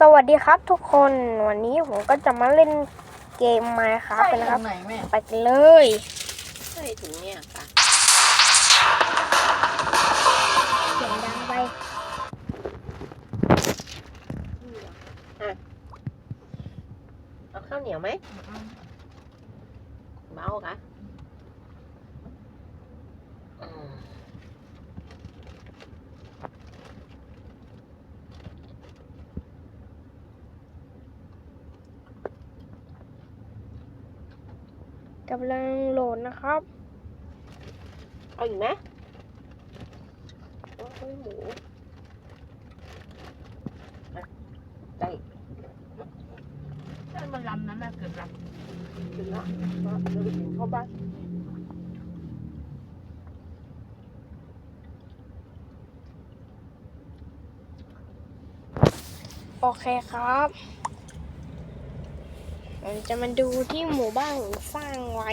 สวัสดีครับทุกคนวันนี้ผมก็จะมาเล่นเกมไมค์ครับกันนะครับ ไหนแม่ไปกันเลยใช่ถึงเนี่ยค่ะเสียงดังไปเอาข้าวเหนียวไหมเมาค่ะำลังโหลดนะครับ เอาอีกไหมเอาข้าวหมูอะได้ถ้ามันลำนั้นน่ะเกิดลำถึงแล้วมาเดี๋ยวไปกินข้าบ้านโอเคครับ จะมาดูที่หมู่บ้านผมสร้างไว้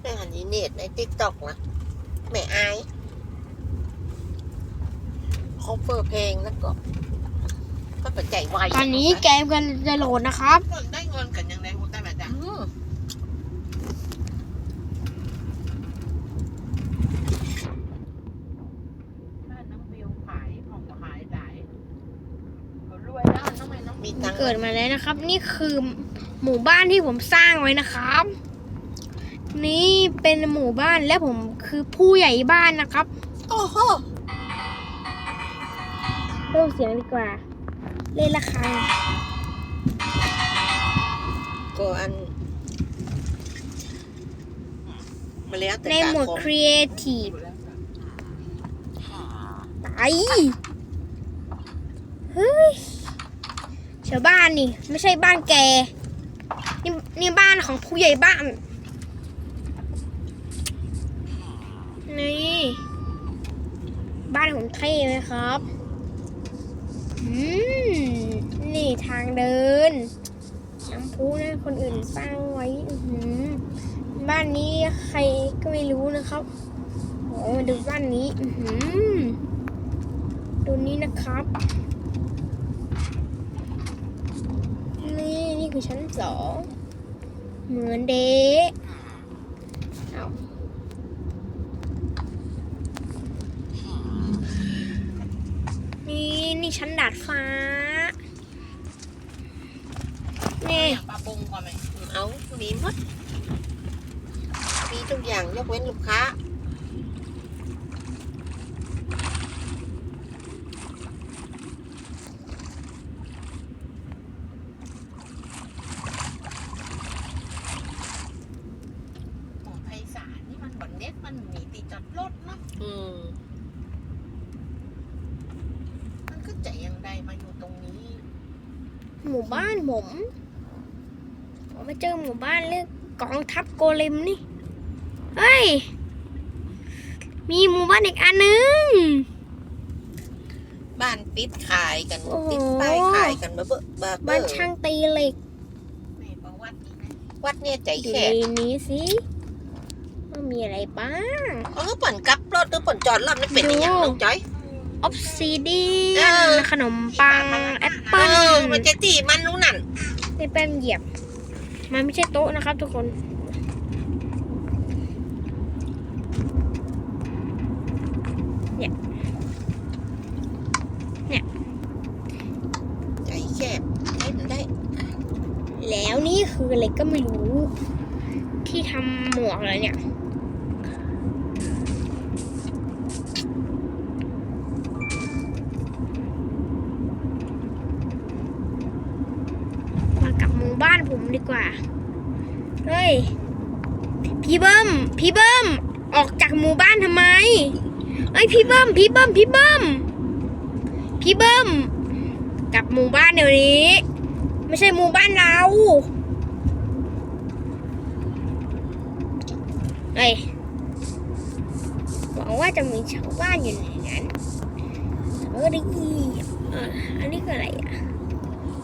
แม่หันอีเน็ตในติ๊กต็อกนะแม่อายเขาเปิดเพลงแล้วก็ก็ปัจจัยไวตอนนี้เกมกันจะโหลดนะครับำคนได้เงินกันยังไงคุณได้ไหมจ๊ะ อืม บ้านน้องบิวขายของขายได้เขารวยแล้วทำไมน้องมีตังค์เกิดมาแล้วนะครับ นี่คือหมู่บ้านที่ผมสร้างไว้นะครับ นี่เป็นหมู่บ้านและผมคือผู้ใหญ่บ้านนะครับโอ้โหเพิ่มเสียงดีกว่า เล่นละครังก็อันมาแล้วแต่ในกาโหมดของ Creative ไปเฮ้ยชา วบ้านนี่ ไม่ใช่บ้านแก นี่นี่บ้านของผู้ใหญ่บ้าน นี่ บ้านผมเท่ไหมครับอืมนี่ทางเดินน้ำพุนะคนอื่นสร้างไว้อื้อหือบ้านนี้ใครก็ไม่รู้นะครับโอ้มาดูบ้านนี้อือหือดูนี้นะครับ นี่นี่ คือชั้นสองเหมือนเด็กเอานี่นี่ชั้นดาดฟ้านี่ปลาปงก่อนไหมเอามีหมดมีทุกอย่างยกเว้นลูกค้า หมอไพศาลนี่มันบ่อน เน็ตมันมีตีจอดรถเนาะอืมมันก็จะยังไดมาอยู่ตรงนี้ หมู่บ้านผมผมมาเจอหมู่บ้านเรียกกองทัพโกเลมนี่ เฮ้ย มีหมู่บ้านอีกอันนึง บ้านติดขายกันโอ้โหติดป้ายขายกันเบ้อเบ้อเบ้อบ้านช่างตีเหล็กในประวัตินี่นะวัดเนี่ยใจดูแคในบนี้สิ ว่ามีอะไรบ้างเออป่นกลับรถหรือป่นจอดรถนี่เป็นอหย่างน้องจ้อยออฟซิเดีเอยนอขนมปังแอปเอเปิ้ลอมันจะตีมันนู้นนั่นนี่แป้งเหยียบ มันไม่ใช่โต๊ะนะครับทุกคนใจแคบใช้มันได้ แล้วนี่คืออะไรก็ไม่รู้ ที่ทำหมวกอะไรเนี่ย มากลับหมู่บ้านผมดี กว่า เฮ้ย พี่เบิ้ม พี่เบิ้ม ออกจากหมู่บ้านทำไมเอ้ยพี่เบิ้ม พี่เบิ้ม พี่เบิ้ม พี่เบิ้ม กลับหมู่บ้านเดี๋ยวนี้ ไม่ใช่หมู่บ้านเราเอ้ยหวังว่าจะมีชาวบ้านอยู่ในนั้นเออดีอออันนี้คืออะไรอะ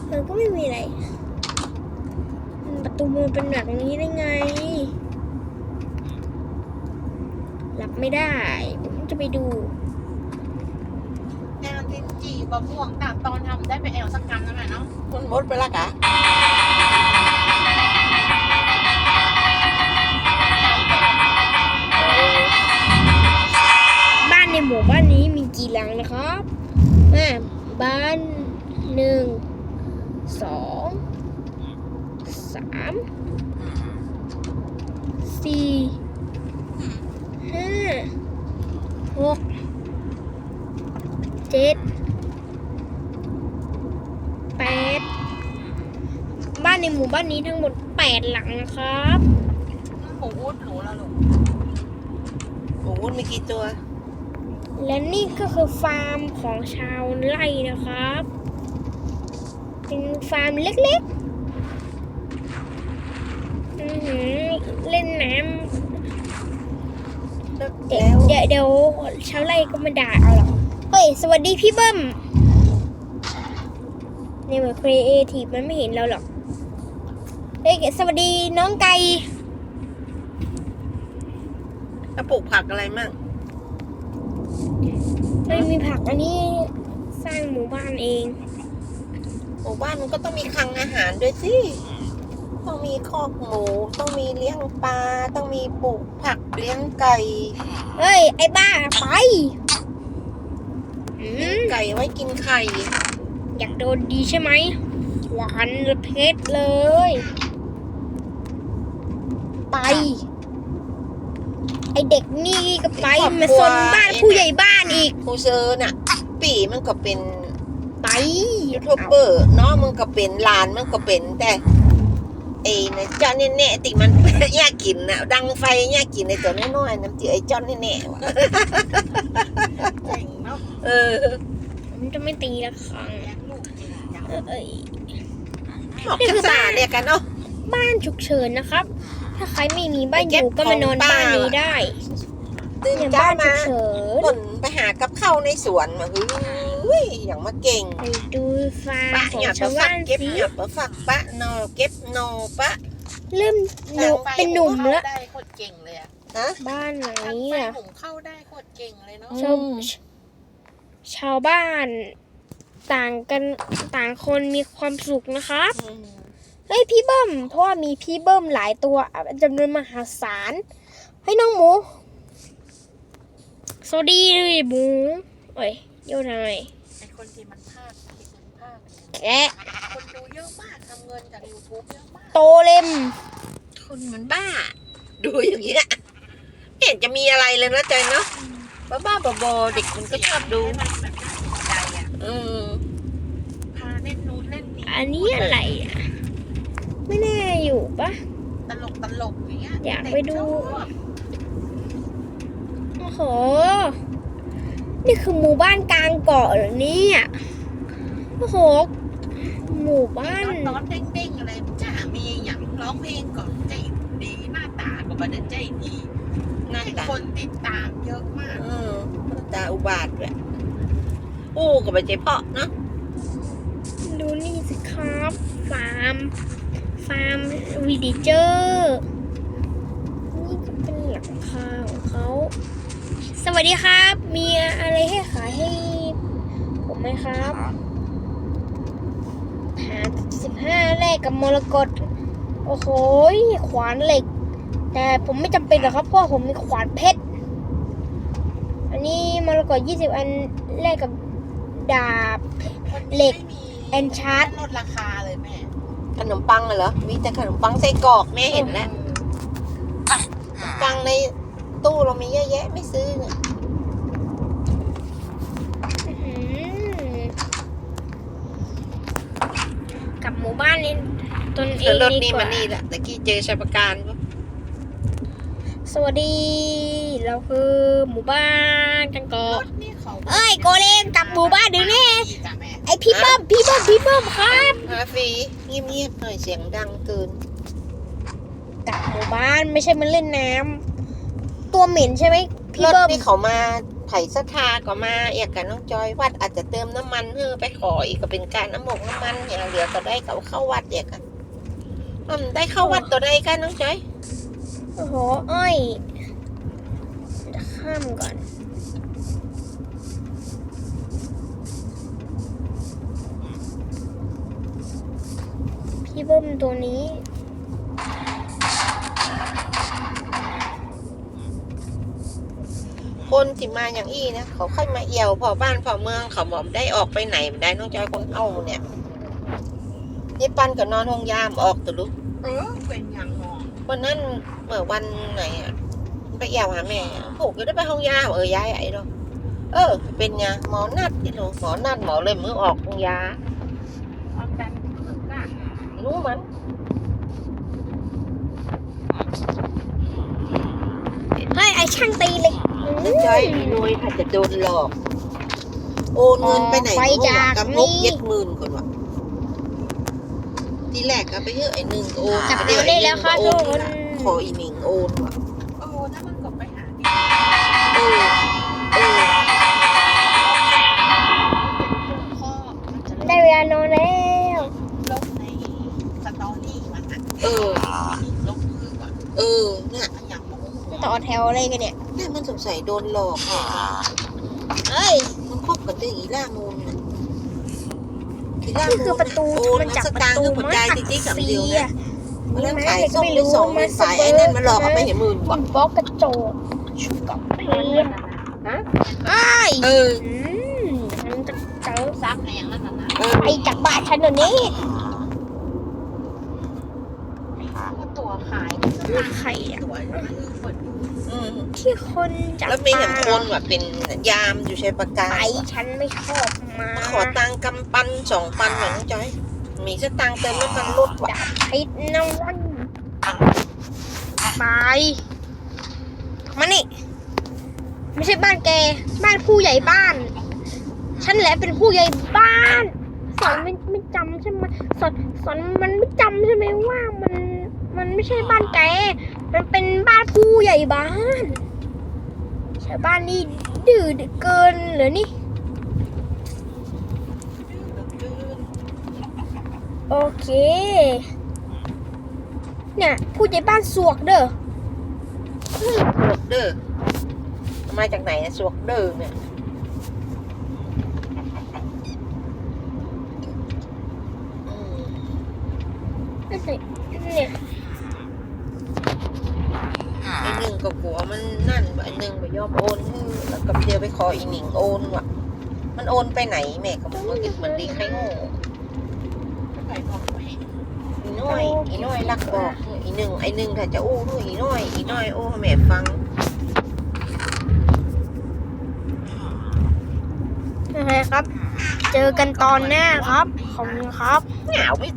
มันก็ไม่มีอะไร ประตูมันเป็นแบบนี้ได้ไงหลับไม่ได้ ผมจะไปดูงานลิ้นจี่มะม่วงตามตอนทำได้ไปแอลสักกำแล้วแม่เนาะมันหมดไปและกะบ้านในหมู่บ้านนี้มีกี่หลังนะครับอ่าบ้านหนึ่งสอง สามสี่ห้าหกเจ็ดแปดบ้านในหมู่บ้านนี้ทั้งหมดแปดหลังนะครับหมูอุดหนูละลูกหมูวุ้นมีกี่ตัว และนี่ก็คือฟาร์มของชาวไร่นะครับ เป็นฟาร์มเล็กๆอื้อหือ เล่นน้ำเดี๋ยแล้ววเดี๋ยวเดี๋ยวชาวไร่ก็มาด่าเอาหรอกเฮ้ย สวัสดีพี่เบิ้มในเหมือนครีเอทีฟมันไม่เห็นเราหรอกเฮ้ยสวัสดีน้องไก่แล้วปลูกผักอะไรมั่งไม่มีผักอันนี้สร้างหมู่บ้านเอง หมู่บ้านมันก็ต้องมีคลังอาหารด้วยสิ ต้องมีคอกหมู ต้องมีเลี้ยงปลา ต้องมีปลูกผักเลี้ยงไก่ เฮ้ย ไอ้บ้าไปอืเลี้ยงมไก่ไว้กินไข่ อยากโดนดีใช่ไหมหวานระเพชรเลย ไป ไอเด็กนี่ก็ไปครอบครัว มาซนบ้านผู้ใหญ่บ้านอีก ครูเซอร์น่ะ ปีมันก็เป็นไปยูทูบเบอร์เนาะมันก็เป็นหลานมันก็เป็น แต่ไอ้ นะจอนแน่ๆติมันแยกกินนะดังไฟแยกกินในตัวน้อยๆน้ำจืดไอ้จอนแน่ๆว่ะเจ๋งเนาะเออผมจะไม่ตีละครั้งเลี้ยงลูกเก่งจังเอ้ยหมอกจักสาเนี่ยกันเนาะบ้านฉุกเฉินนะครับ ถ้าใครไม่มีบ้านไปอเก็บยู่ก็มานอนของป้าบ้านนี้ได้ตื่นเนี่ยเช้าบ้านฉุมากเฉินคนไปหากับข้าวในสวนมาเฮ้ย อย่างมาเก่ง ไปดูฟาร์มปะของหยับชาวมาฝับ้ากนเก็บสิหยับมาฝักปะนอเก็บนอปะเริ่มหนูเป็นหนุ่มแล้ว ได้โคตรเก่งเลยอะฮะ บ้านหลังทำนี้ไฟอะหุงเข้าได้โคตรเก่งเลยเนาะ ชาวชาวบ้านต่างกันต่างคนมีความสุขนะครับอืมเฮ้ยพี่เบิ้มเพราะว่ามีพี่เบิ้มหลายตัวจำนวนมหาศาลเฮ้ยน้องหมูสวัสดีเลยหมูเอ้ย โยนหน่อยไอคนที่มันพลาดผิดมันพลาดแกะคนดูเยอะมากทำเงินจากยูทูบเยอะมากโตเล็ม คนมันบ้า ดูอย่างเงี้ยไม่เห็นจะมีอะไรเลยนะใจเนาะบ้าบ้าๆบอๆเด็กมันก็ชอบดู ให้มันแบบน่าสนใจอะอืมพาเล่นนู้นเล่นนี้อันนี้อะไรอะ ไม่แน่อยู่ปะ ตลกตลกอย่างเงี้ยอยากไปดูเกชอบโอ้โห นี่คือหมู่บ้านกลางเกาะเหรอเนี่ยโอ้โห หมู่บ้านตอนเด้งๆอะไรจ้ามีอย่างร้องเพลงก่อนใจดีหน้าตาก็บันใจดีหน้าให้ตา คนติดตามเยอะมากอืมหน้าตาอุบาทด้วยอู้กับใบใจเพาะเนาะดูนี่สิครับฟาร์มฟาร์มวีดิเจอร์ นี่ก็เป็นหลังคาของเขา สวัสดีครับ มีอะไรให้ขายให้ผมไหมครับ หาสิบห้าแรกกับมรกตโอ้โหยขวานเหล็ก แต่ผมไม่จำเป็นหรอกครับเพราะผมมีขวานเพชร อันนี้มรกตยี่สิบอันแรกกับดาบคนนี้เหล็กไม่มีแอนชาร์ดลดราคาเลยแม่ ขนมปังเหรอ มีแต่ขนมปังไส้กรอกแม่เห็นแล้วปังใน ตู้เรามีเยอะแยะไม่ซื้อเนี่ยอื้อหือกับหมู่บ้านนี้ตนเอเดี๋ยวงรถดีนี่กมาว่านี่แหละตะกี้เจอชายประการปะสวัสดี เราคือหมู่บ้านกันเกาะรถนี่เขาเอ้ยโกเลงกลับหมู่บ้านเดี๋ยวนี้จ้ะแม่ไอพี่เบิ้มพี่เบิ้มพี่เบิ้มครับฮาฟรีเงียบๆหน่อยเสียงดังเกินกลับหมู่บ้านไม่ใช่มาเล่นน้ำ ตัวเหม็นใช่ไหมพี่รถเบิ้มนี่เขามาไผ่ศรัทาก็มาเอกกับน้องจอยวัดอาจจะเติมน้ำมันเฮ้อไปขออีกก็เป็นการน้ำหมกน้ำมันอย่างเหลือก็ได้เขาเข้าวัดเอกอะอืมได้เข้าวัดตัวใดกันน้องจอยโอ้โหอ้อยข้ามก่อนพี่เบิ้มตัวนี้ คนที่มาอย่างอี้นะเขาค่อยมาเอี่ยวพอบ้านพอเมืองเขาบอกได้ออกไปไหนไม่ได้น้องจอยคนเอาเนี่ยนี่ปันก็นอนห้องยามออกตัวลูกเออเป็นอย่างงอวันนั้นเมื่อวันไหนอะไปเอี่ยวหาแม่ผูกก็ได้ไปห้องยามเออยายไอ้เนาะเออ เป็นไงหมอนัดที่หนูหมอนัดหมอเลยมือออกห้องยาความดันขึ้นก้ารู้มันเฮ้ยไอช่างตีเหล็ก น้องจอยมีนุ้ยอาจจะโดนหลอก โอนเงินไปไหนไปไม่รู้จากอะกำนี่มุกเย็ดหมื่นคนวะทีแรกก็ไปเยอะไอ้หนึ่งก็โอนจับเดี๋ยวได้แล้วค่ะโอทุกนคนขออีหนิงโอนว่ะโอ้นั่นมันก็ไปหาที่เออเอ วอะไรกันเนี่ยนี่มันสงสัยโดนหลอกเนี่ยเอ้ยมันคบกับเรื่องอีล่ามูลน่ะอีล่านี่มูลคือประตูโอนมันจากสประตางค์ตูคือผลมาใจหัจกริงๆกับสีเดียวอะนะมันนั้นขายส้มหรือส่งเป็นสายไอ้นั่นมันหลอกเอาไปเห็นหมื่นกว่าบล็อกกระจกชุดกับเพื่อนไอ้ายเอออืมมันจะเจอซักอะไรอย่างนั้นนะเออไปจากบ้านฉันเดี๋ยวนี้ก็ตัวขายใครอะตัวมันเปิด อืมที่คนจากแล้วมีเห็นบ้าคนแบบเป็นยามอยู่ใช้ประกาไปรฉันไม่ชอบมามา ขอตังค์กำปั้นสองปันเหมือนน้องจอย มีสตังค์เติมน้ำมันรถว่ะดาบพิษนะวันไปมานี่ ไม่ใช่บ้านแก บ้านผู้ใหญ่บ้าน ฉันแหละเป็นผู้ใหญ่บ้าน สอนไม่ไม่จำใช่ไหมสอนสอนมันไม่จำใช่ไหมว่ามันมันไม่ใช่บ้านแก มันเป็นบ้านผู้ใหญ่บ้านชาวบ้านนี่ดื้อเกินเหรอนี่ โอเค เนี่ยผู้ใหญ่บ้านสวกเด้อสวกเด้อมาจากไหนอะสวกเด้อเนี่ยอืมนั่นสิเนี่ย ไอ้หนึ่ง ก็กลัวมันนั่นว่ะไอ้หนึ่งไปยอมโอนให้แล้วกับเดียวไปขออีหนิงโอนว่ะ มันโอนไปไหนแม่ก็บอกว่าเหมือนดีใครโง่ใส่ของแม่อีน้อยอีน้อยรักบอกอีหนึ่งไอ้หนึ่งถ้าจะอู้ด้วยอีน้อยอีน้อยอู้ให้แม่ฟังโอเคครับ เจอกันตอนหน้าครับ ขอบคุณครับเหงาไม่